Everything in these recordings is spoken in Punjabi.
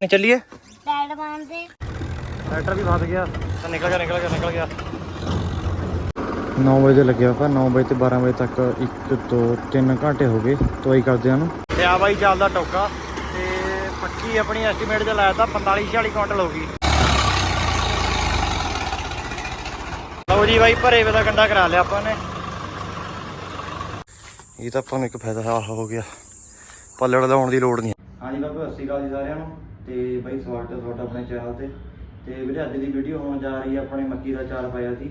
ਨਹੀਂ ਚੱਲੀਏ? ਟਾਇਰ ਮਾਰਦੇ। ਟਰੈਕਟਰ ਵੀ ਫਸ ਗਿਆ। ਤਾਂ ਨਿਕਲ ਗਿਆ ਨਿਕਲ ਗਿਆ ਨਿਕਲ ਗਿਆ। 9 ਵਜੇ ਲੱਗਿਆ ਆਪਾਂ 9 ਵਜੇ ਤੇ 12 ਵਜੇ ਤੱਕ 1 2 3 ਘੰਟੇ ਹੋ ਗਏ। ਦਵਾਈ ਕਰਦਿਆਂ ਨੂੰ ਤੇ ਆ ਬਾਈ ਚੱਲਦਾ ਟੋਕਾ। ਤੇ ਪੱਕੀ ਆਪਣੀ ਐਸਟੀਮੇਟ ਚ ਲਾਇਆ ਤਾਂ 45 46 ਕੁਇੰਟਲ ਹੋ ਗਈ। ਲਓ ਜੀ ਬਾਈ ਭਰੇ ਵੇ ਦਾ ਗੰਡਾ ਕਰਾ ਲਿਆ ਆਪਾਂ ਨੇ। ਇਹ ਤਾਂ ਆਪਾਂ ਨੂੰ ਇੱਕ ਫਾਇਦਾ ਹੋ ਗਿਆ। ਪੱਲੜ ਲਾਉਣ ਦੀ ਲੋੜ ਨਹੀਂ। ਹਾਂਜੀ ਬਾਬਾ ਸਤਿ ਸ਼੍ਰੀ ਅਕਾਲ ਜੀ ਸਾਰਿਆਂ ਨੂੰ। ਤੇ ਬਾਈ ਸਵਾਗਤ ਹੈ ਤੁਹਾਡਾ ਆਪਣੇ ਚੈਨਲ ਤੇ। ਤੇ ਵੀਰੇ ਅੱਜ ਦੀ ਵੀਡੀਓ ਹੋਣ ਜਾ ਰਹੀ ਹੈ ਆਪਣੇ ਮੱਕੀ ਦਾ ਚਾਰ ਪਾਇਆ ਸੀ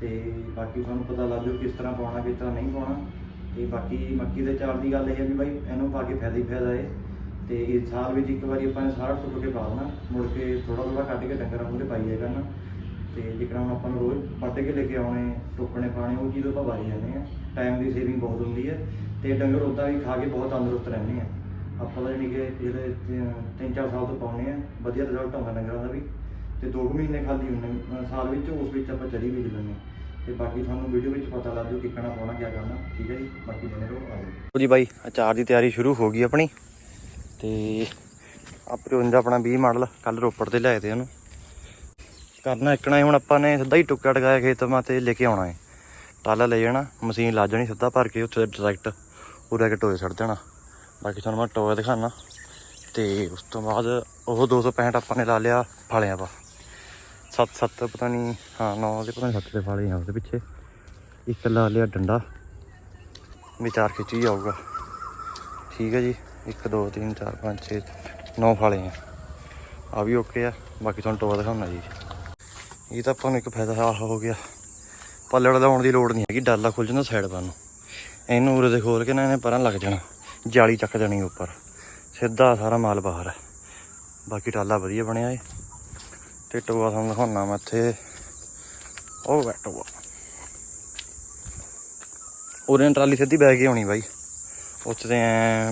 ਤੇ ਬਾਕੀ ਤੁਹਾਨੂੰ ਪਤਾ ਲੱਗ ਜੂ ਕਿਸ ਤਰ੍ਹਾਂ ਪਾਉਣਾ, ਕਿਸ ਤਰ੍ਹਾਂ ਨਹੀਂ ਪਾਉਣਾ। ਤੇ ਬਾਕੀ ਮੱਕੀ ਦੇ ਚਾਰ ਦੀ ਗੱਲ ਇਹ ਹੈ ਵੀ ਬਾਈ ਇਹਨੂੰ ਪਾ ਕੇ ਫਾਇਦਾ ਹੀ ਫਾਇਦਾ ਹੈ ਤੇ ਇਸ ਸਾਲ ਵਿੱਚ ਇੱਕ ਵਾਰੀ ਆਪਾਂ ਨੇ ਸਾਰਾ ਸੁੱਕ ਕੇ ਪਾ ਦੇਣਾ। ਮੁੜ ਕੇ ਥੋੜਾ ਥੋੜਾ ਕੱਢ ਕੇ ਡੰਗਰਾਂ ਮੂਹਰੇ ਪਾਈ ਜਾਏਗਾ ਨਾ ਤੇ ਜਿਕਰਾਂ ਹੁਣ ਆਪਾਂ ਨੂੰ ਰੋਜ਼ ਪੱਟ ਕੇ ਲੈ ਕੇ ਆਉਣੇ ਟੁੱਕਣੇ ਪਾਣੇ ਉਹ ਚੀਜ਼ ਆਪਾਂ ਵਾਰੀ ਜਾਂਦੇ ਆ। ਟਾਈਮ ਦੀ ਸੇਵਿੰਗ ਬਹੁਤ ਹੁੰਦੀ ਹੈ ਤੇ ਡੰਗਰ ਉਦਾਂ ਵੀ ਖਾ ਕੇ ਬਹੁਤ ਤੰਦਰੁਸਤ ਰਹਿੰਦੇ ਆ। ਆਪਾਂ ਤਾਂ ਜਾਣੀ ਕਿ ਜਿਹੜੇ ਤ- ਤਿੰਨ ਚਾਰ ਸਾਲ ਤੋਂ ਪਾਉਣੇ ਆ ਵਧੀਆ ਰਿਜ਼ਲਟ ਆਉਂਦਾ ਡੰਗਰਾਂ ਦਾ ਵੀ। ਤੇ 2 ਮਹੀਨੇ ਖਾਲੀ ਹੁੰਦੇ ਸਾਲ ਵਿੱਚ ਉਸ ਵਿੱਚ ਆਪਾਂ ਚਰੀ ਬੀਜ ਲੈਂਦੇ ਤੇ ਬਾਕੀ ਤੁਹਾਨੂੰ ਵੀਡੀਓ ਵਿੱਚ ਪਤਾ ਲੱਗ ਜੂ ਕਿੱਕਣਾ ਪਾਉਣਾ, ਕਿਆ ਕਰਨਾ। ਠੀਕ ਹੈ ਜੀ? ਬਾਕੀ ਬਣੇ ਰਹੋ, ਆ ਜੀ ਬਾਈ, ਅਚਾਰ ਦੀ ਤਿਆਰੀ ਸ਼ੁਰੂ ਹੋ ਗਈ ਆਪਣੀ। ਤੇ ਆਪਣੇ ਉਂਝ ਆਪਣਾ 20 ਮਾਡਲ ਕੱਲ ਰੋਪੜ ਤੇ ਲਿਆਏ ਤੇ ਉਹਨੂੰ ਕਰਨਾ ਇੱਕਣਾ ਹੀ, ਹੁਣ ਆਪਾਂ ਨੇ ਸਿੱਧਾ ਹੀ ਟੁੱਕਾ ਟਕਾਇਆ ਖੇਤ ਮਾ ਤੇ ਲੈ ਕੇ ਆਉਣਾ ਹੈ। ਟਾਲਾ ਲੈ ਜਾਣਾ, ਮਸ਼ੀਨ ਲਾ ਜਾਣੀ, ਸਿੱਧਾ ਭਰ ਕੇ ਉੱਥੇ ਡਾਇਰੈਕਟ ਉਰੇ ਕੇ ਟੋਏ ਛੱਡ ਜਾਣਾ। ਬਾਕੀ ਤੁਹਾਨੂੰ ਮੈਂ ਟੋਏ ਦਿਖਾਣਾ ਤੇ ਉਸ ਤੋਂ ਬਾਅਦ ਉਹ 265 ਆਪਾਂ ਨੇ ਲਾ ਲਿਆ ਫਾਲਿਆਂ ਪਾ ਸੱਤ ਸੱਤ ਪਤਾ ਨਹੀਂ ਹਾਂ, ਨੌ ਦੇ ਪਤਾ ਨਹੀਂ ਸੱਤ ਦੇ ਫਾਲੇ ਆ ਉਹਦੇ ਪਿੱਛੇ। ਇੱਕ ਲਾ ਲਿਆ ਡੰਡਾ। ਵਿਚਾਰ ਖਿੱਚੀ ਜਾਊਗਾ। ਠੀਕ ਹੈ ਜੀ। 1 2 3 4 5 6 9 ਫਾਲੇ ਆ। ਆ ਵੀ ਓਕੇ ਆ। ਬਾਕੀ ਤੁਹਾਨੂੰ ਟੋਆ ਦਿਖਾਉਣਾ ਜੀ। ਇਹ ਤਾਂ ਆਪਾਂ ਨੂੰ ਇੱਕ ਫਾਇਦਾ ਆਹ ਹੋ ਗਿਆ। ਪੱਲੜ ਲਾਉਣ ਦੀ ਲੋੜ ਨਹੀਂ ਹੈਗੀ। ਡਾਲਾ ਖੁੱਲ ਜਾਂਦਾ ਸਾਈਡ ਵੱਲ ਨੂੰ। ਇਹਨੂੰ ਉਰੇ ਦੇ ਖੋਲ ਕੇ ਨਾ ਇਹਨੇ ਪਰਾਂ ਲੱਗ ਜਾਣਾ। ਜਾਲੀ ਚੱਕ ਦੇਣੀ ਉੱਪਰ। ਸਿੱਧਾ ਸਾਰਾ ਮਾਲ ਬਾਹਰ ਹੈ। ਬਾਕੀ ਟਾਲਾ ਵਧੀਆ ਬਣਿਆ ਏ। ਤੇ ਟੋਆ ਤੁਹਾਨੂੰ ਦਿਖਾਉਣਾ ਮੈਂ ਇੱਥੇ। ਉਹ ਬੈਠੋ ਉਰੇ ਨੂੰ ਟਰਾਲੀ ਸਿੱਧੀ ਬੈਗ ਹੀ ਆਉਣੀ ਬਾਈ। ਉੱਥੇ ਤੇ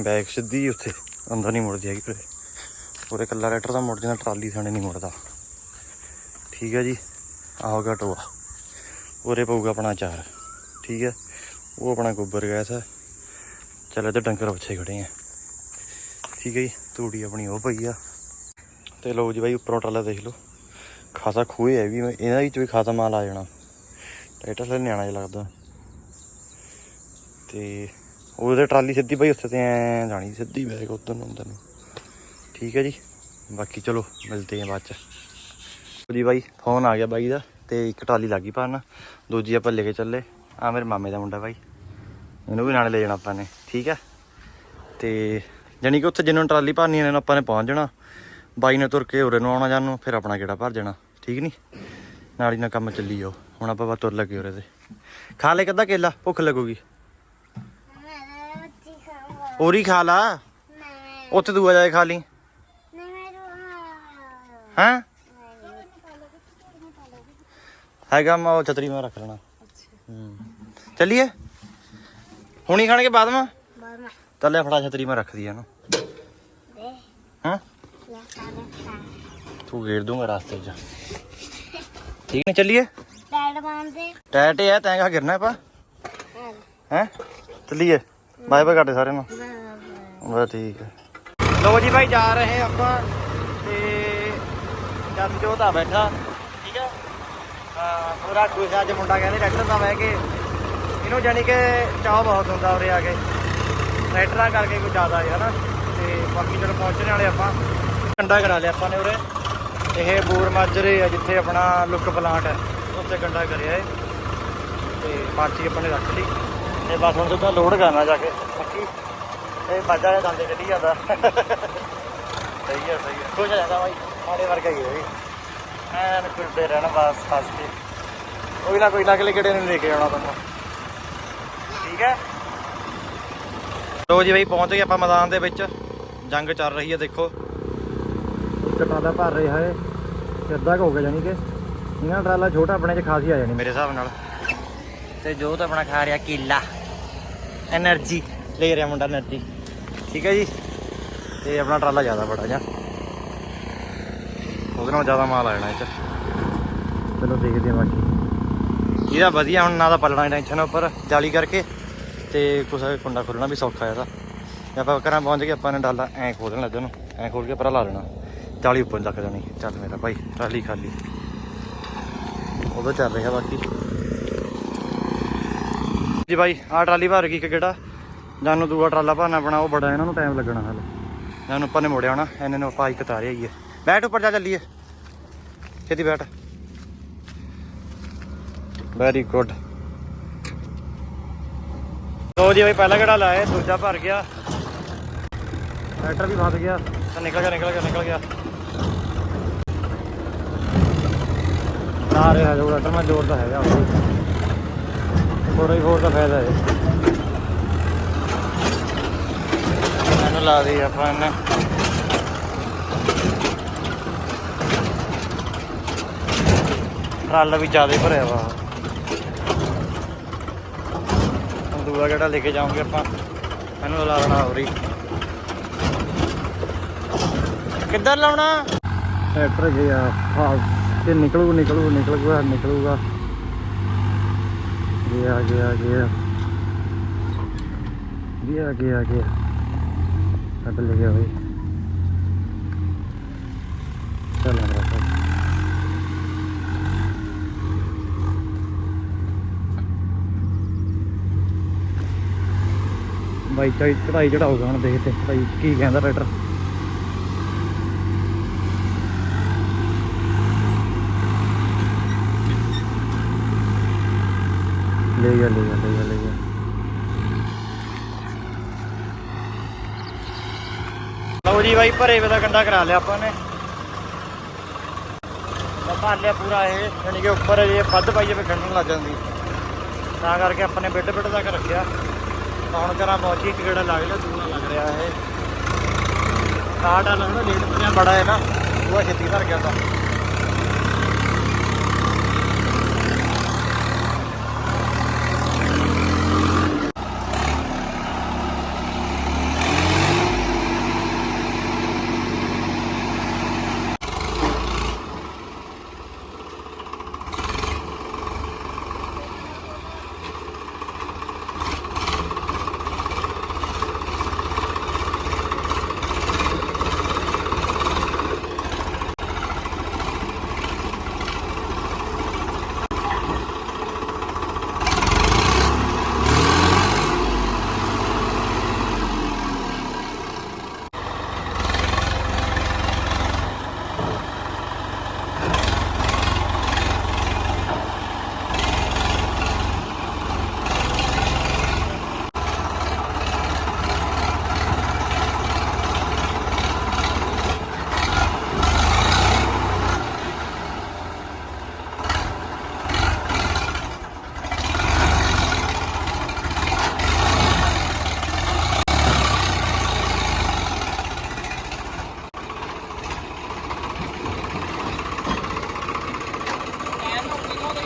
ਬੈਗ ਸਿੱਧੀ ਉੱਥੇ, ਅੰਦਰ ਨਹੀਂ ਮੁੜਦੀ ਹੈਗੀ ਫਿਰ ਉਰੇ ਕੱਲਾ ਰੈਟਰ ਦਾ ਮੁੜ ਜਾਂਦਾ ਟਰਾਲੀ ਥਾਣੇ ਨਹੀਂ ਮੁੜਦਾ। ਠੀਕ ਹੈ ਜੀ, ਆਹ ਹੋ ਗਿਆ ਟੋਆ। ਉਰੇ ਪਊਗਾ ਆਪਣਾ ਚਾਰ ਠੀਕ ਹੈ, ਉਹ ਆਪਣਾ ਗੋਬਰ ਗੈਸ ਹੈ। ਚੱਲ ਇੱਧਰ ਡੰਗਰ ਬੱਚੇ ਖੜੇ ਆ। ਠੀਕ ਹੈ ਜੀ, ਤੂੜੀ ਆਪਣੀ ਉਹ ਪਈ ਆ। ਤੇ ਲਓ ਜੀ ਬਾਈ, ਉੱਪਰੋਂ ਟਰਾਲਾ ਦੇਖ ਲਓ। ਖਾਸਾ ਖੂਏ ਹੈ ਵੀ ਇਹਨਾਂ ਵਿੱਚ ਵੀ ਖਾਸਾ ਮਾਲ ਆ ਜਾਣਾ। ਟਰੈਕਟਰ ਤੇ ਨਿਆਣਾ ਜਿਹਾ ਲੱਗਦਾ। ਤੇ ਉਹਦੇ ਟਰਾਲੀ ਸਿੱਧੀ ਬਾਈ, ਉੱਥੇ ਤੇ ਐ ਜਾਣੀ ਸਿੱਧੀ ਬੈਗ ਉਧਰ ਨੂੰ ਅੰਦਰ ਨੂੰ। ਠੀਕ ਹੈ ਜੀ, ਬਾਕੀ ਚਲੋ, ਮਿਲਦੇ ਹਾਂ ਬਾਅਦ ਚ। ਜੀ ਬਾਈ ਫੋਨ ਆ ਗਿਆ ਬਾਈ ਦਾ, ਤੇ ਇੱਕ ਟਰਾਲੀ ਲੱਗੀ ਪਾਣ ਦੂਜੀ ਆਪਾਂ ਲੈ ਕੇ ਚੱਲੇ। ਆ ਮੇਰੇ ਮਾਮੇ ਦਾ ਮੁੰਡਾ ਬਾਈ। ਇਹਨੂੰ ਵੀ ਨਾਲ ਲੈ ਜਾਣਾ ਆਪਾਂ ਨੇ। ਠੀਕ ਹੈ ਤੇ ਜਾਣੀ ਕਿ ਉੱਥੇ ਜਿੰਨੂੰ ਟਰਾਲੀ ਭਰਨੀ ਇਹਨਾਂ ਆਪਾਂ ਨੇ ਪਹੁੰਚ ਜਾਣਾ। ਬਾਈ ਨੇ ਤੁਰ ਕੇ ਉਰੇ ਨੂੰ ਆਉਣਾ ਜਾਨੂੰ ਫਿਰ ਆਪਣਾ ਕਿਹੜਾ ਭਰ ਜਾਣਾ। ਠੀਕ ਨਹੀਂ ਨਾਲ ਹੀ ਨਾ ਕੰਮ ਚੱਲੀ ਜਾਓ। ਹੁਣ ਆਪਾਂ ਬਾ ਤੁਰ ਲੱਗੇ ਉਰੇ ਤੇ। ਖਾ ਲੈ ਕੱਦਾ ਕੇਲਾ ਭੁੱਖ ਲੱਗੂਗੀ। ਉਰੀ ਖਾ ਲਾ। ਉੱਥੇ ਦੂਆ ਜਾਏ ਖਾ ਲਈ। ਨਹੀਂ ਮੈਂ ਰੋਣਾ ਹੈਂ? ਹੈਗਾ ਮੈਂ ਉਹ ਛਤਰੀ ਮੈਂ ਰੱਖ ਲੈਣਾ। ਚੱਲੀਏ? ਹੁਣੀ ਖਾਣਗੇ ਬਾਅਦ ਮੈਂ? ਬਾਮਾ ਤਾਂ ਲੈ ਫੜਾ ਛਤਰੀ ਮੈਂ ਰੱਖਦੀ ਆ ਇਹਨੂੰ। ਦੇ। ਹਾਂ? ਲੈ ਤੂੰ ਗੇੜ ਦੂੰਗਾ ਰਾਸਤੇ 'ਚ। ਠੀਕ ਨੇ ਚੱਲੀਏ? ਟਾਇਰ ਹੈ ਤੈਂ ਕਹਾ ਗਿਰਨਾ ਪਾ ਹੈ। ਚੱਲੀਏ। ਬਾਏ ਬਾਏ ਕਰਦੇ ਸਾਰਿਆਂ ਨੂੰ। ਬਸ ਠੀਕ ਹੈ। ਲੋ ਜੀ ਭਾਈ ਜਾ ਰਹੇ ਆਪਾਂ ਤੇ ਜਸ ਜੋਤਾ ਬੈਠਾ। ਠੀਕ ਹੈ ਹਾਂ ਖੁਸ਼ ਆ, ਅੱਜ ਮੁੰਡਾ ਕਹਿੰਦੇ ਟਰੈਕਟਰ ਦਾ ਬਹਿ ਕੇ। ਇਹਨੂੰ ਜਾਨੀ ਕਿ ਚਾਹ ਬਹੁਤ ਹੁੰਦਾ ਉਰੇ ਆ ਕੇ। ਟਰੈਕਟਰਾਂ ਕਰਕੇ ਕੋਈ ਜ਼ਿਆਦਾ ਹੈ ਨਾ ਤੇ ਬਾਕੀ ਜਦੋਂ ਪਹੁੰਚਣ ਵਾਲੇ ਆਪਾਂ। ਕੰਡਾ ਕਰਾ ਲਿਆ ਆਪਾਂ ਨੇ ਉਰੇ। ਇਹ ਬੂਰ ਮਾਜਰੇ ਆ, ਜਿੱਥੇ ਆਪਣਾ ਲੁੱਕ ਪਲਾਂਟ ਹੈ। ਉੱਥੇ ਕੰਡਾ ਕਰਿਆ ਏ ਤੇ ਪਾਰਟੀ ਆਪਾਂ ਨੇ ਰੱਖ ਲਈ। ਤੇ ਬਸ ਹੁਣ ਸਿੱਧਾ ਲੋਡ ਕਰਨਾ ਜਾ ਕੇ। ਬਾਕੀ ਇਹ ਬਾਜਾ ਦੇ ਦੰਦੇ ਕੱਢੀ ਜਾਂਦਾ। ਸਹੀ ਹੈ ਸਹੀ ਹੈ ਖੁਸ਼ ਹੋ ਜਾਂਦਾ ਬਾਈ। ਸਾਡੇ ਵਰਗਾ ਹੀ ਹੈ ਵੀ ਐਨ ਕੁੱਟਦੇ ਰਹਿਣਾ ਬਸ ਫਸ ਕੇ। ਕੋਈ ਨਾ ਕੋਈ ਨਾ, ਅਗਲੇ ਕਿਹੜੇ ਨੂੰ ਲੈ ਕੇ ਆਉਣਾ ਤੁਹਾਨੂੰ। ਠੀਕ ਹੈ? ਲੋ ਜੀ ਬਈ ਪਹੁੰਚ ਗਏ ਆਪਾਂ ਮੈਦਾਨ ਦੇ ਵਿੱਚ। ਜੰਗ ਚੱਲ ਰਹੀ ਹੈ ਦੇਖੋ। ਕਟਾਦਾ ਭਰ ਰਿਹਾ ਹੈ ਸਿੱਧਾ ਹੋ ਗਿਆ ਜਾਨੀ ਕਿ। ਇਹਨਾਂ ਟਰਾਲਾ ਛੋਟਾ ਆਪਣੇ 'ਚ ਖਾਸੀ ਆ ਜਾਣੀ। ਮੇਰੇ ਹਿਸਾਬ ਨਾਲ। ਤੇ ਜੋ ਤਾਂ ਆਪਣਾ ਖਾ ਰਿਹਾ ਕੀਲਾ। એનર્ਜੀ ਲੈ ਰਿਹਾ ਮੁੰਡਾ એનર્ਜੀ ਠੀਕ ਹੈ ਜੀ। ਤੇ ਆਪਣਾ ਟਰਾਲਾ ਜ਼ਿਆਦਾ ਬੜਾ ਜਾਂ ਉਹਦੇ ਨਾਲ ਜ਼ਿਆਦਾ ਮਾਲ ਆ ਜਾਣਾ ਇਹ ਚਲੋ ਦੇਖਦੇ ਹਾਂ ਬਾਕੀ। ਇਹਦਾ ਵਧੀਆ ਹੁਣ ਨਾ ਤਾਂ ਪੱਲਣਾ ਟੈਨਸ਼ਨ ਉੱਪਰ। ਜਾਲੀ ਕਰਕੇ। ਤੇ ਕੁਛ ਕੁੰਡਾ ਖੋਲਣਾ ਵੀ ਸੌਖਾ ਇਹਦਾ। ਜੇ ਆਪਾਂ ਘਰਾਂ ਪਹੁੰਚ ਕੇ ਆਪਾਂ ਨੇ ਡਾਲਾ ਐਂ ਖੋਲਣ ਲੱਗੇ ਨੂੰ ਐਂ ਖੋਲ ਕੇ ਪਰਾਂ ਲਾ ਲੈਣਾ 40 ਉੱਪਰ ਤੱਕ ਜਾਣੀ। ਚੱਲ ਮੇਰਾ ਭਾਈ, ਟਰਾਲੀ ਖਾਲੀ। ਉਹਦਾ ਚੱਲ ਰਿਹਾ ਬਾਕੀ। ਜੀ ਭਾਈ, ਆਹ ਟਰਾਲੀ ਭਰ ਗਈ ਇੱਕ ਕਿਹੜਾ ਜਾਨੂੰ ਦੂਆ ਟਰਾਲਾ ਭਰਨਾ ਆਪਣਾ ਉਹ ਬੜਾ ਇਹਨਾਂ ਨੂੰ ਟਾਈਮ ਲੱਗਣਾ ਹਾਲੇ। ਜਾਨੂੰ ਉੱਪਰ ਨੇ ਮੁੜਿਆ ਹੋਣਾ, ਇਹਨੇ ਨੂੰ ਆਪਾਂ ਇੱਕ ਤਾਰੇ ਆਈਏ ਬੈਠ ਉੱਪਰ ਜਾ, ਚੱਲੀਏ। ਛੇਤੀ ਬੈਠ। ਵੈਰੀ ਗੁੱਡ ਲੋ ਜੀ ਭਾਈ ਪਹਿਲਾ ਕਿਹੜਾ ਲਾਇਆ ਦੂਜਾ ਭਰ ਗਿਆ। ਟਰੈਕਟਰ ਵੀ ਫਸ ਗਿਆ। ਤਾਂ ਨਿਕਲ ਗਿਆ ਨਿਕਲ ਗਿਆ ਨਿਕਲ ਗਿਆ। ਨਾ ਰਿਹਾ ਜੋ ਟਰੈਕਟਰ ਮੈਂ ਜ਼ੋਰ ਤਾਂ ਹੈਗਾ। ਥੋੜਾ ਹੀ ਹੋਰ ਦਾ ਫਾਇਦਾ ਹੈ। ਇਹਨੂੰ ਲਾ ਦੀ ਆਪਾਂ ਇਹਨੇ। ਟਰਾਲਾ ਵੀ ਜ਼ਿਆਦਾ ਭਰਿਆ ਵਾ। ਹੁਣ ਦੂਆ ਕਿਹੜਾ ਲੈ ਕੇ ਜਾਵਾਂਗੇ ਆਪਾਂ। ਇਹਨੂੰ ਲਾ ਦੇਣਾ ਹੋਰੀ ਕਿੱਧਰ ਲਾਉਣਾ? ਟਰੈਕਟਰ ਗਿਆ ਹਾਂ ਤੇ ਨਿਕਲੂ ਨਿਕਲੂ, ਨਿਕਲੂਗਾ ਨਿਕਲੂਗਾ। ਗਿਆ ਗਿਆ ਗਿਆ। ਗਿਆ ਗਿਆ ਗਿਆ। ਕੱਢ ਲੈ ਗਿਆ ਹੋਈ। ਚੱਲ ਮੇਰਾ ਭਾਈ ਬਾਈ ਚਾਈ ਚੜਾਈ ਚੜਾਊਗਾ ਹੁਣ ਦੇਖਦੇ ਭਾਈ ਕੀ ਕਹਿੰਦਾ ਰਾਈਡਰ ਲੈ ਗਿਆ ਲੈ ਗਿਆ ਲੈ ਗਿਆ ਲੈ ਗਿਆ ਲਓ ਜੀ ਬਾਈ, ਭਰੇ ਵੇ ਦਾ ਕੰਡਾ ਕਰਾ ਲਿਆ ਆਪਾਂ ਨੇ। ਭਰ ਲਿਆ ਪੂਰਾ ਇਹ ਯਾਨੀ ਕਿ ਉੱਪਰ ਜੇ ਵੱਧ ਪਾਈਏ ਫੇ ਖੰਡਣ ਲੱਗ ਜਾਂਦੀ। ਤਾਂ ਕਰਕੇ ਆਪਾਂ ਨੇ ਬਿੱਟ ਬਿੱਡ ਤੱਕ ਰੱਖਿਆ। ਹੁਣ ਕਰਾਂ ਮੌਜੀ ਇੱਕ ਲੱਗ ਲਿਆ ਦੂਣਾ ਲੱਗ ਰਿਹਾ ਇਹ। ਕਾਟ ਆ ਲੱਗਦਾ ਲੇਟ ਪਿਆ ਬੜਾ ਹੈ ਨਾ। ਉਹ ਛੇਤੀ ਭਰ ਗਿਆ ਤਾਂ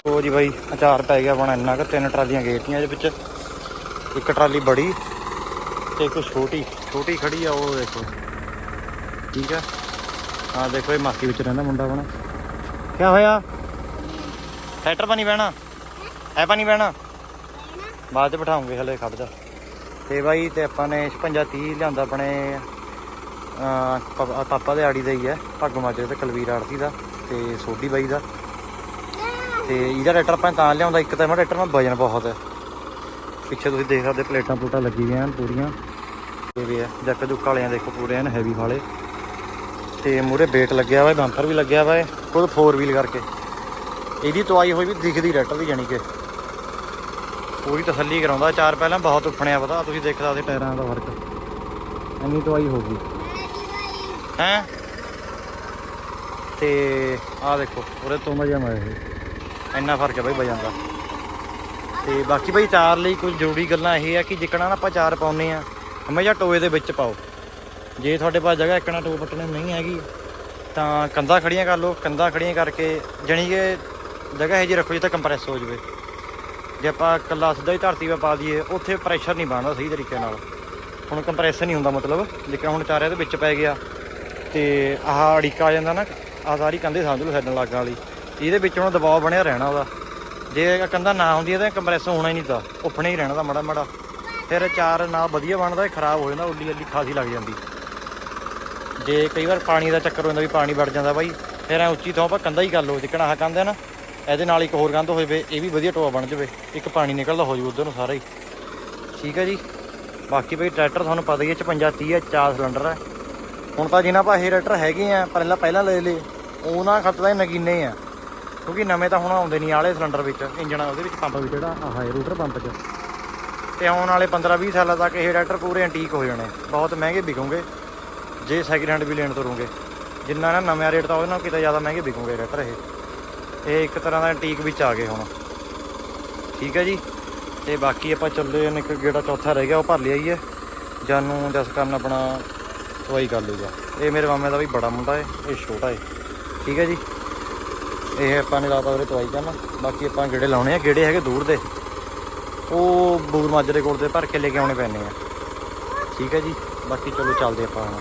ਉਹ ਜੀ ਬਾਈ ਅਚਾਰ ਪੈ ਗਿਆ ਬਣਾ ਇੰਨਾ ਕਿ ਤਿੰਨ ਟਰਾਲੀਆਂ ਗੇਟੀਆਂ ਇਹਦੇ ਵਿੱਚ। ਇੱਕ ਟਰਾਲੀ ਬੜੀ ਤੇ ਇੱਕ ਛੋਟੀ ਛੋਟੀ ਖੜੀ ਆ ਉਹ ਦੇਖੋ। ਠੀਕ ਆ? ਹਾਂ ਦੇਖੋ ਇਹ ਮਾਸੀ ਵਿੱਚ ਰਹਿੰਦਾ ਮੁੰਡਾ ਬਣਾ ਕੀ ਹੋਇਆ? ਟਰੈਕਟਰ ਪਾਣੀ ਬਹਿਣਾ? ਐ ਪਾਣੀ ਬਹਿਣਾ? ਬਾਅਦ ਚ ਬਿਠਾਉਂਗੇ ਹਲੇ ਖੜ ਜਾ। ਤੇ ਬਾਈ ਤੇ ਆਪਾਂ ਨੇ 56 30 ਲਿਆਂਦਾ ਆਪਣੇ ਅਹ, ਪਾਪਾ ਦੇ ਆੜੀ ਦਾ ਹੀ ਹੈ ਭਾਗੋ ਮਾਜਰੇ ਤੇ ਕਲਵੀਰ ਆੜਤੀ ਦਾ ਤੇ ਸੋਢੀ ਬਾਈ ਦਾ। ਤੇ ਇਹਦਾ ਟਰੈਕਟਰ ਆਪਾਂ ਤਾਂ ਲਿਆਉਂਦਾ, ਇੱਕ ਤਾਂ ਇਹਦਾ ਟਰੈਕਟਰ ਨਾਲ ਵਜਨ ਬਹੁਤ ਹੈ। ਪਿੱਛੇ ਤੁਸੀਂ ਦੇਖ ਸਕਦੇ ਪਲੇਟਾਂ ਪਲੂਟਾਂ ਲੱਗੀ ਹੋਈਆਂ ਪੂਰੀਆਂ। ਤੇ ਵੀ ਹੈ, ਜੱਕ ਜੁੱਕ ਵਾਲਿਆਂ ਦੇਖੋ ਪੂਰੇ ਹਨ ਹੈਵੀ ਵਾਲੇ। ਤੇ ਮੂਰੇ ਬੇਟ ਲੱਗਿਆ ਹੋਇਆ, ਬੰਪਰ ਵੀ ਲੱਗਿਆ ਹੋਇਆ ਖੁਦ 4 ਵੀਲ ਕਰਕੇ। ਇਹਦੀ ਤਵਾਈ ਹੋਈ ਵੀ ਦਿਖਦੀ ਟਰੈਕਟਰ ਦੀ ਜਾਨੀ ਕਿ। ਪੂਰੀ ਤਸੱਲੀ ਕਰਾਉਂਦਾ, ਚਾਰ ਪਹਿਲਾਂ ਬਹੁਤ ਉੱਫਣਿਆ ਪਤਾ, ਤੁਸੀਂ ਦੇਖ ਸਕਦੇ ਟਾਇਰਾਂ ਦਾ ਫ਼ਰਕ ਐਨੀ ਤਵਾਈ ਹੋ ਗਈ ਹੈ? ਤੇ ਆਹ ਦੇਖੋ, ਉਹਦੇ ਤੋਂ ਮਜ਼ਾ ਮਾਇਆ ਇਹ। ਇੰਨਾ ਫ਼ਰਕ ਹੈ ਬਾਈ ਵਜਨ ਦਾ। ਤੇ ਬਾਕੀ ਬਈ ਚਾਰ ਲਈ ਕੁਝ ਜ਼ਰੂਰੀ ਗੱਲਾਂ ਇਹ ਆ ਕਿ ਜਿਕਣਾ ਨਾ ਆਪਾਂ ਚਾਰ ਪਾਉਨੇ ਆ, ਹਮੇਸ਼ਾ ਟੋਏ ਦੇ ਵਿੱਚ ਪਾਓ। ਜੇ ਤੁਹਾਡੇ ਪਾਸ ਜਗ੍ਹਾ ਇੱਕਣਾ ਟੋ ਪੱਟਣੇ ਨਹੀਂ ਹੈਗੀ, ਤਾਂ ਕੰਧਾਂ ਖੜੀਆਂ ਕਰ ਲਓ, ਕੰਧਾਂ ਖੜੀਆਂ ਕਰਕੇ ਜਾਣੀ ਕਿ ਜਗ੍ਹਾ ਇਹ ਜੀ ਰੱਖੋ ਜਿੱਥੇ ਕੰਪਰੈਸ ਹੋ ਜਾਵੇ। ਜੇ ਆਪਾਂ ਇਕੱਲਾ ਸਿੱਧਾ ਹੀ ਧਰਤੀ 'ਤੇ ਪਾ ਦਈਏ, ਉੱਥੇ ਪ੍ਰੈਸ਼ਰ ਨਹੀਂ ਬਣਦਾ ਸਹੀ ਤਰੀਕੇ ਨਾਲ। ਹੁਣ ਕੰਪਰੈਸ ਨਹੀਂ ਹੁੰਦਾ ਮਤਲਬ ਲੇਕਿਨ ਹੁਣ ਚਾਰਿਆਂ ਦੇ ਵਿੱਚ ਪੈ ਗਿਆ। ਤੇ ਆਹ ਅੜੀਕਾ ਆ ਜਾਂਦਾ ਨਾ, ਆਹ ਸਾਰੀ ਕੰਧੇ ਸਮਝ ਲਓ ਸਾਈਡਾਂ ਲਾਗਾਂ ਵਾਲੀ। ਇਹਦੇ ਵਿੱਚ ਹੁਣ ਦਬਾਅ ਬਣਿਆ ਰਹਿਣਾ ਉਹਦਾ। ਜੇ ਇਹ ਨਾ ਹੁੰਦੀ ਤਾਂ ਕੰਪਰੈਸ ਹੋਣਾ ਹੀ ਨਹੀਂ ਤਾਂ ਉੱਪਣੇ ਹੀ ਰਹਿਣਾ ਦਾ ਮੜਾ ਮੜਾ। ਫਿਰ ਚਾਰ ਨਾ ਵਧੀਆ ਬਣਦਾ ਖਰਾਬ ਹੋ ਜਾਂਦਾ, ਉੱਲੀ ਉੱਲੀ ਖਾਸੀ ਲੱਗ ਜਾਂਦੀ। ਜੇ ਕਈ ਵਾਰ ਪਾਣੀ ਦਾ ਚੱਕਰ ਹੋ ਜਾਂਦਾ ਵੀ ਪਾਣੀ ਵੜ ਜਾਂਦਾ ਬਾਈ, ਫਿਰ ਐ ਉੱਚੀ ਥਾਂ ਪਰ ਕੰਧਾ ਹੀ ਗੱਲ ਲਓ ਜਿੱਕਣਾ ਆਹ ਕੰਧ ਹੈ ਨਾ, ਇਹਦੇ ਨਾਲ ਇੱਕ ਹੋਰ ਕੰਧ ਹੋ ਜਾਵੇ ਇਹ ਵੀ ਵਧੀਆ ਟੋਆ ਬਣ ਜਾਵੇ, ਇੱਕ ਪਾਣੀ ਨਿਕਲਦਾ ਹੋ ਜੂ ਉਧਰ ਨੂੰ ਸਾਰਾ ਹੀ। ਠੀਕ ਹੈ ਜੀ? ਬਾਕੀ ਬਈ ਟਰੈਕਟਰ ਤੁਹਾਨੂੰ ਪਤਾ ਹੀ ਹੈ 55 30 ਹੈ, ਚਾਰ ਸਿਲੰਡਰ ਹੈ। ਹੁਣ ਤਾਂ ਜਿਨ੍ਹਾਂ ਪਾ ਇਹ ਟਰੈਕਟਰ ਹੈਗੇ ਆ, ਪਹਿਲਾਂ ਪਹਿਲਾਂ ਲੈ ਲਏ ਉਹਨਾਂ ਖੱਤ ਤਾਂ ਇਹ ਨਗੀਨੇ ਆ। ਕਿਉਂਕਿ ਨਵੇਂ ਤਾਂ ਹੁਣ ਆਉਂਦੇ ਨਹੀਂ ਆਲੇ ਸਿਲੰਡਰ ਵਿੱਚ ਇੰਜਣ ਉਹਦੇ ਵਿੱਚ ਪੰਪ ਵੀ। ਜਿਹੜਾ ਆਹ ਹੈ ਰੂਟਰ ਪੰਪ 'ਚ। ਤੇ ਆਉਣ ਵਾਲੇ 15 20 ਸਾਲਾਂ ਤੱਕ ਇਹ ਟਰੈਕਟਰ ਪੂਰੇ ਐਂਟੀਕ ਹੋ ਜਾਣੇ। ਬਹੁਤ ਮਹਿੰਗੇ ਵਿਕੂਗੇ। ਜੇ ਸੈਕਿੰਡ ਹੈਂਡ ਵੀ ਲੈਣ ਤੁਰੋਗੇ। ਜਿੰਨਾ ਨਾ ਨਵਾਂ ਰੇਟ ਤਾਂ ਉਹਦੇ ਨਾਲ ਕਿਤੇ ਜ਼ਿਆਦਾ ਮਹਿੰਗੇ ਵਿਕੂਗੇ ਟਰੈਕਟਰ ਇਹ। ਇਹ ਇੱਕ ਤਰ੍ਹਾਂ ਦਾ ਐਂਟੀਕ ਵਿੱਚ ਆ ਗਏ ਹੁਣ। ਠੀਕ ਹੈ ਜੀ? ਤੇ ਬਾਕੀ ਆਪਾਂ ਚੱਲੇ ਨੇ ਇੱਕ ਗੇੜਾ ਚੌਥਾ ਰਹਿ ਗਿਆ ਉਹ ਭਰ ਲਿਆ ਹੀ ਹੈ ਜਾਨੂੰ ਜਸ ਕਰਨ ਆਪਣਾ ਦਵਾਈ ਕਰ ਲੂਗਾ ਇਹ ਮੇਰੇ ਮਾਮੇ ਦਾ ਵੀ ਬੜਾ ਮੁੰਡਾ ਹੈ ਇਹ ਛੋਟਾ ਹੈ। ਠੀਕ ਹੈ ਜੀ? ਇਹ ਆਪਾਂ ਨੇ ਲਾਤਾ ਉਹਦੇ ਤਵਾਈ ਕਰਨ ਬਾਕੀ ਆਪਾਂ ਗੇੜੇ ਲਾਉਣੇ ਆ, ਗੇੜੇ ਹੈਗੇ ਦੂਰ ਦੇ। ਉਹ ਬੂਰ ਮਾਜਰੇ ਕੋਲ ਦੇ ਭਰ ਕੇ ਲੈ ਕੇ ਆਉਣੇ ਪੈਣੇ ਆ। ਠੀਕ ਹੈ ਜੀ, ਬਾਕੀ ਚਲੋ ਚੱਲਦੇ ਆਪਾਂ ਹੁਣ।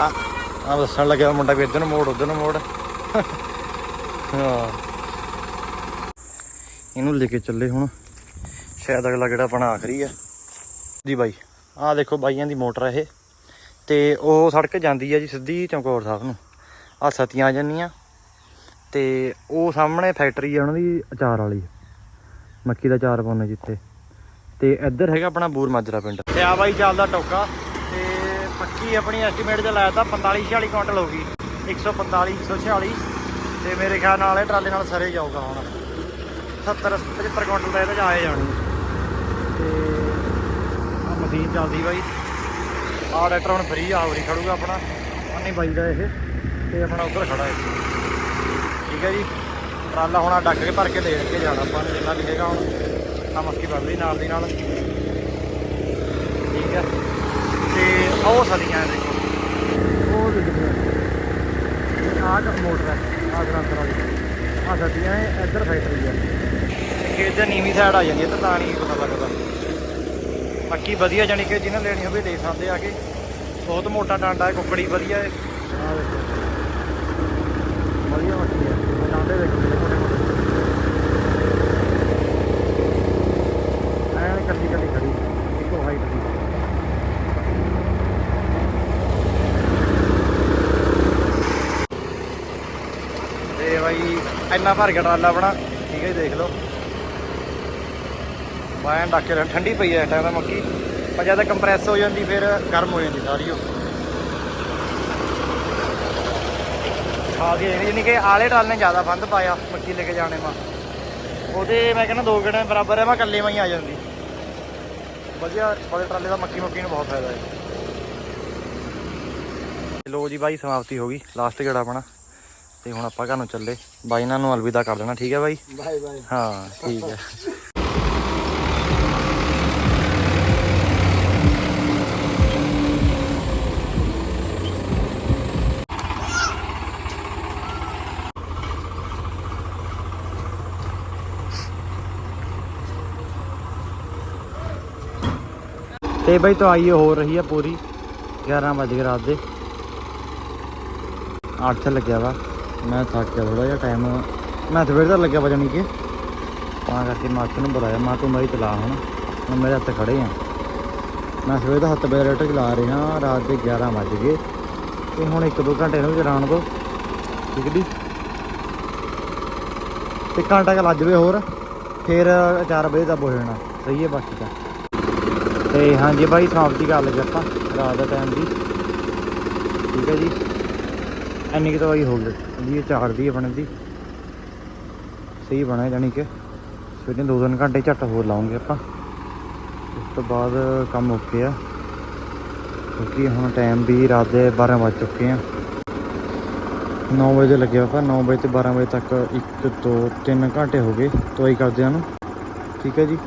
ਆ ਆ ਦੱਸਣ ਲੱਗਿਆ ਮੁੰਡਾ ਵੀ ਇੱਧਰ ਨੂੰ ਮੋੜ, ਉੱਧਰ ਨੂੰ ਮੋੜ। ਹਾਂ। ਇਹਨੂੰ ਲੈ ਕੇ ਚੱਲੇ ਹੁਣ। ਸ਼ਾਇਦ ਅਗਲਾ ਕਿਹੜਾ ਆਪਣਾ ਆਖਰੀ ਆ। ਜੀ ਬਾਈ, ਆਹ ਦੇਖੋ ਬਾਈਆਂ ਦੀ ਮੋਟਰ ਆ ਇਹ। ਤੇ ਉਹ ਸੜਕ ਜਾਂਦੀ ਆ ਜੀ ਸਿੱਧੀ ਚਮਕੌਰ ਸਾਹਿਬ ਨੂੰ। ਆ ਸਤੀਆਂ ਆ ਜਾਂਦੀਆਂ ਤੇ ਉਹ ਸਾਹਮਣੇ ਫੈਕਟਰੀ ਆ, ਉਹਨਾਂ ਦੀ ਅਚਾਰ ਵਾਲੀ। ਮੱਕੀ ਦਾ ਅਚਾਰ ਪਾਉਂਦੇ ਜਿੱਥੇ। ਤੇ ਇੱਧਰ ਹੈਗਾ ਆਪਣਾ ਬੂਰ ਮਾਜਰਾ ਪਿੰਡ। ਤੇ ਆ ਬਾਈ ਚੱਲਦਾ ਟੋਕਾ। ਤੇ ਪੱਕੀ ਆਪਣੀ ਐਸਟੀਮੇਟ ਤੇ ਲਾਇਆ ਤਾਂ 45 46 ਕੁਇੰਟਲ ਹੋ ਗਈ। 145 146 ਤੇ ਮੇਰੇ ਖਿਆਲ ਨਾਲ ਇਹ ਟਰਾਲੇ ਨਾਲ ਸਰੇ ਜਾਊਗਾ ਹੁਣ। 70 75 ਕੁਇੰਟਲ ਦਾ ਇਹਦੇ ਚ ਆਏ ਜਾਣੀ। ਤੇ ਆ ਮਸ਼ੀਨ ਚੱਲਦੀ ਬਾਈ। ਆ ਟਰੈਕਟਰ ਹੁਣ ਫਰੀ ਆਵਰੀ ਖੜੂਗਾ ਆਪਣਾ। ਅੰਨੀ ਬਾਈ ਦਾ ਇਹ। ਤੇ ਆਪਣਾ ਉੱਧਰ ਖੜਾ ਹੈ। ਠੀਕ ਹੈ ਜੀ। ਟਰਾਲਾ ਹੁਣ ਆ ਡੱਕ ਕੇ ਭਰ ਕੇ ਦੇ ਕੇ ਜਾਣਾ ਆਪਾਂ ਨੇ, ਜਿੰਨਾ ਵੀ ਹੈਗਾ ਹੁਣ। ਆ ਮੱਕੀ ਵੱਢ ਨਾਲ ਦੀ ਨਾਲ। ਠੀਕ ਹੈ। ਤੇ ਉਹ ਸਦੀਆਂ ਦੇਖੋ ਉਹ ਦੇਖੋ ਆਹ ਮੋਟਰ ਹੈ, ਆਹ ਗ੍ਰਾਂਤਰ ਵਾਲੀ। ਆਹ ਸਦੀਆਂ ਹੈ ਇੱਧਰ ਫੈਕਟਰੀ ਹੈ ਖੇਤ ਦੇ ਨੀਵੀਂ ਸਾਈਡ ਆ ਜਾਂਦੀ ਹੈ ਤਾਂ ਤਾਂ ਨਹੀਂ ਪਤਾ ਲੱਗਦਾ। ਬਾਕੀ ਵਧੀਆ ਜਾਨੀ ਕਿ ਜਿਹਨੇ ਲੈਣੀ ਹੋਵੇ ਲੈ ਸਕਦੇ ਆ ਕੇ। ਬਹੁਤ ਮੋਟਾ ਡਾਂਡਾ ਹੈ, ਕੁੱਕੜੀ ਵਧੀਆ ਹੈ। ਆਹ ਦੇਖੋ। ਵਧੀਆ ਮੱਛੀ ਹੈ ਟਾਂਡੇ ਦੇਖੋ ਕਿੰਨੇ ਮੋਟੇ ਐਨ ਕੱਲੀ ਕੱਲੀ ਖੜੀ। ਇੱਕੋ ਹਾਈਟ ਦੀ। ਤੇ ਬਾਈ, ਇੰਨਾ ਭਰ ਗਿਆ ਟਰਾਲਾ ਆਪਣਾ। ਠੀਕ ਹੈ ਜੀ, ਦੇਖ ਲਓ। ਬਾਹਾਂ ਡੱਕ ਠੰਡੀ ਪਈ ਹੈ ਇਸ ਟਾਈਮ ਦਾ ਮੱਕੀ। ਪਰ ਜਦ ਕੰਪਰੈਸ ਹੋ ਜਾਂਦੀ, ਫਿਰ ਗਰਮ ਹੋ ਜਾਂਦੀ ਸਾਰੀ ਉਹ। ਖਾ ਕੇ ਯਾਨੀ ਕਿ ਆਲੇ ਟਰਾਲੇ ਨੇ ਜ਼ਿਆਦਾ ਬੰਦ ਪਾਇਆ ਮੱਕੀ ਲੈ ਕੇ ਜਾਣੇ ਮਾ। ਉਹਦੇ ਮੈਂ ਕਹਿੰਦਾ ਦੋ ਗੇੜੇ ਬਰਾਬਰ ਹੈ ਮੈਂ ਇਕੱਲੇ ਮੈਂ ਹੀ ਆ ਜਾਂਦੀ। ਵਧੀਆ ਬੜੇ ਟਰਾਲੇ ਦਾ ਮੱਕੀ ਮੱਕੀ ਨੂੰ ਬਹੁਤ ਫਾਇਦਾ ਹੈ। ਲੋ ਜੀ ਬਾਈ ਸਮਾਪਤੀ ਹੋ ਗਈ ਲਾਸਟ ਗੇੜਾ ਆਪਣਾ। ਤੇ ਹੁਣ ਆਪਾਂ ਘਰ ਨੂੰ ਚੱਲੇ। ਬਾਈ ਇਹਨਾਂ ਨੂੰ ਅਲਵਿਦਾ ਕਰ ਦੇਣਾ ਠੀਕ ਹੈ ਬਾਈ? Bye bye. ਹਾਂ ਠੀਕ ਹੈ। ਤੇ ਬਈ ਤਾਂ ਆਈ ਹੋ ਰਹੀ ਆ ਪੂਰੀ। 11 ਵਜੇ ਗਏ ਰਾਤ ਦੇ। 8 ਲੱਗਿਆ ਵਾ। ਮੈਂ ਥੱਕ ਗਿਆ ਥੋੜਾ ਜਿਹਾ ਟਾਈਮ ਮੈਂ ਸਵੇਰ ਦਾ ਲੱਗਿਆ ਵਜਣੀ ਕਿ। ਤਾਂ ਕਰਕੇ ਮਾਸਟਰ ਅੱਖ ਨੂੰ ਬੁਲਾਇਆ। ਮੈਂ ਤੂੰ ਬਾਈ ਚਲਾ ਹੁਣ। ਹੁਣ ਮੇਰੇ ਹੱਥ ਖੜੇ ਆ। ਮੈਂ ਸਵੇਰ ਦਾ ਹੱਥ ਬੇਰ ਰੇਟ ਚਲਾ ਰਿਹਾ। ਰਾਤ ਦੇ 11 ਵੱਜ ਗਏ। ਤੇ ਹੁਣ 1-2 ਘੰਟੇ ਨੂੰ ਚਲਾਉਣ ਦੋ ਠੀਕ ਦੀ ਤੇ ਘੰਟਾ ਕ ਲੱਜਵੇ ਹੋਰ। ਫਿਰ 4 ਵਜੇ ਦਾ ਹੋ ਜਾਣਾ। ਸਹੀ ਹੈ ਬਾਕੀ ਤਾਂ ਤੇ ਹਾਂਜੀ ਬਾਈ ਸਮਾਪਤੀ ਕਰ ਲਗੇ ਆਪਾਂ, ਰਾਤ ਦਾ ਟਾਈਮ ਦੀ ਠੀਕ ਹੈ ਜੀ। ਇੰਨੀ ਕਿ ਦਵਾਈ ਹੋ ਗਈ। ਇਹ ਚਾਰ ਦੀ ਆਪਣੇ ਦੀ। ਸਹੀ ਬਣਾ ਜਾਨੀ ਕਿ। ਸਵੇਰੇ ਦੋ ਤਿੰਨ ਘੰਟੇ ਝੱਟ ਹੋਰ ਲਾਉਂਗੇ ਆਪਾਂ। ਉਸ ਤੋਂ ਬਾਅਦ ਕੰਮ ਓਕੇ ਆ। ਕਿਉਂਕਿ ਹੁਣ ਟਾਈਮ ਵੀ ਰਾਤ ਦੇ 12 ਵੱਜ ਚੁੱਕੇ ਆ। 9 ਵਜੇ ਲੱਗਿਆ ਆਪਾਂ। 9 ਵਜੇ ਤੋਂ 12 ਵਜੇ ਤੱਕ 1 2 3 ਘੰਟੇ ਹੋ ਗਏ। ਦਵਾਈ ਹਾਂ ਨੂੰ ਠੀਕ ਹੈ ਜੀ।